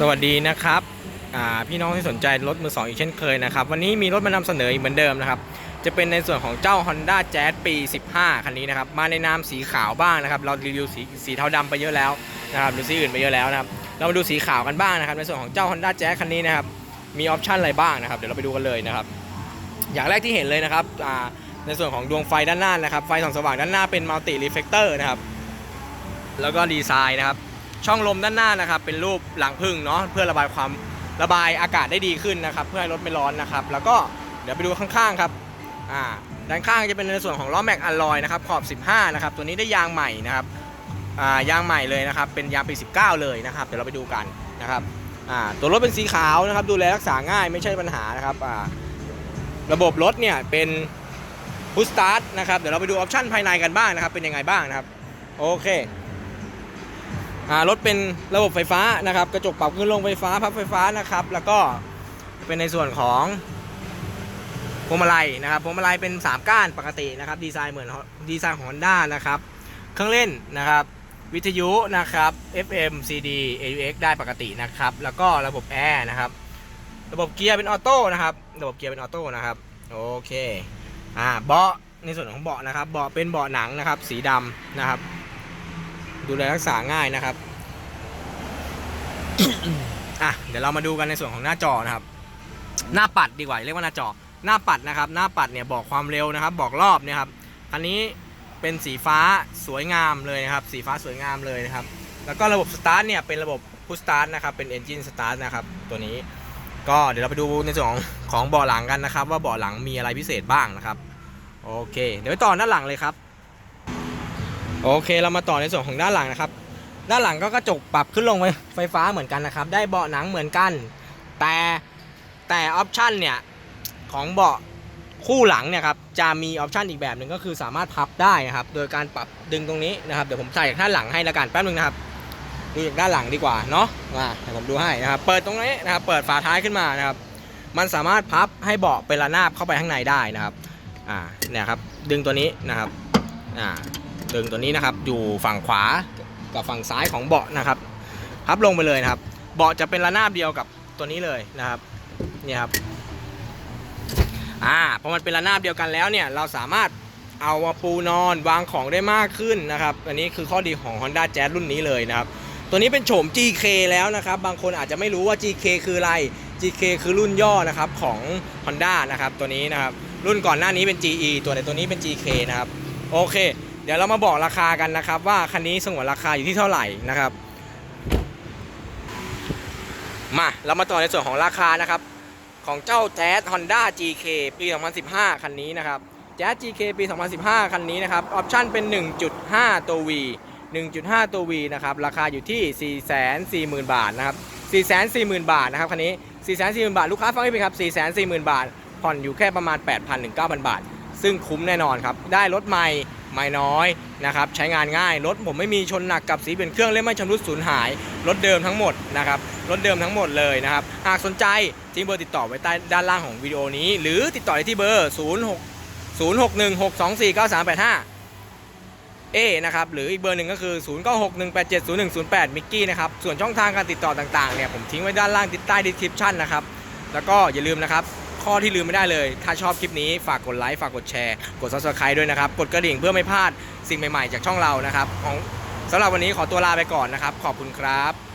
สวัสดีนะครับพี่น้องที่สนใจรถมือสองอีกเช่นเคยนะครับ วันนี้มีรถมานำเสนออีกเหมือนเดิมนะครับ จะเป็นในส่วนของเจ้า Honda Jazz ปี 15 คันนี้นะครับ มาในนามสีขาวบ้างนะครับ เรารีวิวสีสีเทาดำไปเยอะแล้วนะครับหรือสีอื่นไปเยอะแล้วนะครับ เรามาดูสีขาวกันบ้างนะครับ ในส่วนของเจ้า Honda Jazz คันนี้นะครับ มีออปชันอะไรบ้างนะครับ เดี๋ยวเราไปดูกันเลยนะครับ อย่างแรกที่เห็นเลยนะครับในส่วนของดวงไฟด้านหน้านะครับ ไฟส่องสว่างด้านหน้าเป็นมัลติรีเฟกเตอร์นะครับ แล้วก็ดีไซน์นะครับ ช่องลมด้านหน้านะครับ เป็นรูปหลังพึ่งเนาะเพื่อระบายความระบายอากาศได้ดีขึ้นนะครับ เพื่อให้รถไม่ร้อนนะครับ แล้วก็เดี๋ยวไปดูข้างๆครับอ่าด้านข้างจะเป็นในส่วนของล้อแม็กอลลอยนะครับขอบ 15 นะครับ ตัวนี้ได้ยางใหม่นะครับอ่ายางใหม่เลยนะครับ เป็นยางปี 19 เลยนะครับ เดี๋ยวเราไปดูกันนะครับอ่าตัวรถเป็นสีขาวนะครับ ดูแลรักษาง่ายไม่ใช่ปัญหานะครับอ่าระบบรถเนี่ยเป็นพุชสตาร์ทนะครับ เดี๋ยวเราไปดูออปชั่นภายในกันบ้างนะครับ เป็นยังไงบ้างนะครับ โอเค รถเป็นระบบไฟฟ้านะครับ กระจกปรับขึ้นลงไฟฟ้าพับไฟฟ้านะครับ แล้วก็เป็นในส่วนของพวงมาลัยนะครับพวงมาลัยเป็น 3 ก้านปกตินะครับ ดีไซน์เหมือนดีไซน์ของ Honda นะครับ เครื่องเล่นนะครับ วิทยุนะครับ FM CD AUX ได้ปกตินะครับ แล้วก็ระบบแอร์นะครับ ระบบเกียร์เป็นออโต้นะครับ ระบบเกียร์เป็นออโต้นะครับ โอเค อ่า เบาะ ในส่วนของเบาะนะครับ เบาะเป็นเบาะหนังนะครับ สีดำนะครับ ดูแลรักษาง่ายนะครับอะเดี๋ยวเรามาดูกันในส่วนของหน้าจอนะครับ หน้าปัดดีกว่าเรียกว่าหน้าจอ หน้าปัดนะครับ หน้าปัดเนี่ยบอกความเร็วนะครับ บอกรอบเนี่ยครับคันนี้เป็นสีฟ้าสวยงามเลยนะครับ สีฟ้าสวยงามเลยนะครับ แล้วก็ระบบสตาร์ทเนี่ยเป็นระบบพุชสตาร์ทนะครับ เป็น Engine Start นะครับตัวนี้ ก็เดี๋ยวเราไปดูในส่วนของของเบาะหลังกันนะครับ ว่าเบาะหลังมีอะไรพิเศษบ้างนะครับ โอเค เดี๋ยวไปต่อด้านหลังเลยครับ โอเคเรามาต่อในส่วนของด้านหลังนะครับ ด้านหลังก็กระจกปรับขึ้นลงไฟฟ้าเหมือนกันนะครับ ได้เบาะหนังเหมือนกัน แต่แต่ออปชันเนี่ยของเบาะคู่หลังเนี่ยครับจะมีออปชันอีกแบบหนึ่งก็คือสามารถพับได้นะครับ โดยการปรับดึงตรงนี้นะครับเดี๋ยวผมใส่จากด้านหลังให้ละกันแป๊บนึงนะครับดูจากด้านหลังดีกว่าเนาะมาเดี๋ยวผมดูให้นะครับ เปิดตรงนี้นะครับ เปิดฝาท้ายขึ้นมานะครับ มันสามารถพับให้เบาะเป็นระนาบเข้าไปข้างในได้นะครับ อ่า เนี่ยครับ ดึงตัวนี้นะครับ อ่า ดึงตัวนี้นะครับ อยู่ฝั่งขวากับฝั่งซ้ายของเบาะนะครับพับลงไปเลยนะครับ เบาะจะเป็นระนาบเดียวกับตัวนี้เลยนะครับเนี่ยครับอ่าพอมันเป็นระนาบเดียวกันแล้วเนี่ยเราสามารถเอามาปูนอนวางของได้มากขึ้นนะครับ อันนี้คือข้อดีของ Honda Jazz รุ่นนี้เลยนะครับ ตัวนี้เป็นโฉม GK แล้วนะครับ บางคนอาจจะไม่รู้ว่า GK คืออะไร GK คือรุ่นย่อนะครับของ Honda นะครับตัวนี้นะครับ รุ่นก่อนหน้านี้เป็น GE ตัวในตัวนี้เป็น GK นะครับ โอเค เดี๋ยวเรามาบอกราคากันนะครับ ว่าคันนี้สงวนราคาอยู่ที่เท่าไหร่นะครับ มาเรามาต่อในส่วนของราคานะครับ ของเจ้า Jazz Honda GK ปี 2015 คันนี้นะครับ Jazz GK ปี 2015 คันนี้นะครับ ออปชั่นเป็น 1.5 ตัว V 1.5 ตัว V นะครับ ราคาอยู่ที่ 440,000 บาทนะครับ 440,000 บาทนะครับคันนี้ 440,000 บาท ลูกค้าฟังให้ผิดครับ 440,000 บาท ผ่อนอยู่แค่ประมาณ 8,000 ถึง 9,000 บาท ซึ่งคุ้มแน่นอนครับ ได้รถใหม่ ไม่น้อยนะครับใช้งานง่ายรถผมไม่มีชนหนักกับสีเป็นเครื่องและไม่ชำรุดสูญหายรถเดิมทั้งหมดนะครับรถเดิมทั้งหมดเลยนะครับหากสนใจทิ้งเบอร์ติดต่อไว้ใต้ด้านล่างของวิดีโอนี้ หรือติดต่อได้ที่เบอร์ 06 0616249385 เอนะครับหรืออีกเบอร์หนึ่งก็คือ 0961870108 มิกกี้นะครับส่วนช่องทางการติดต่อต่างๆเนี่ยผมทิ้งไว้ด้านล่างติดใต้ดีสคริปชั่นนะครับแล้วก็อย่าลืมนะครับ ข้อที่ลืมไม่ได้เลย ถ้าชอบคลิปนี้ฝากกดไลค์ฝากกดแชร์กด subscribe ด้วยนะครับ กดกระดิ่งเพื่อไม่พลาดสิ่งใหม่ๆ จากช่องเรานะครับของสำหรับวันนี้ขอตัวลาไปก่อนนะครับ ขอบคุณครับ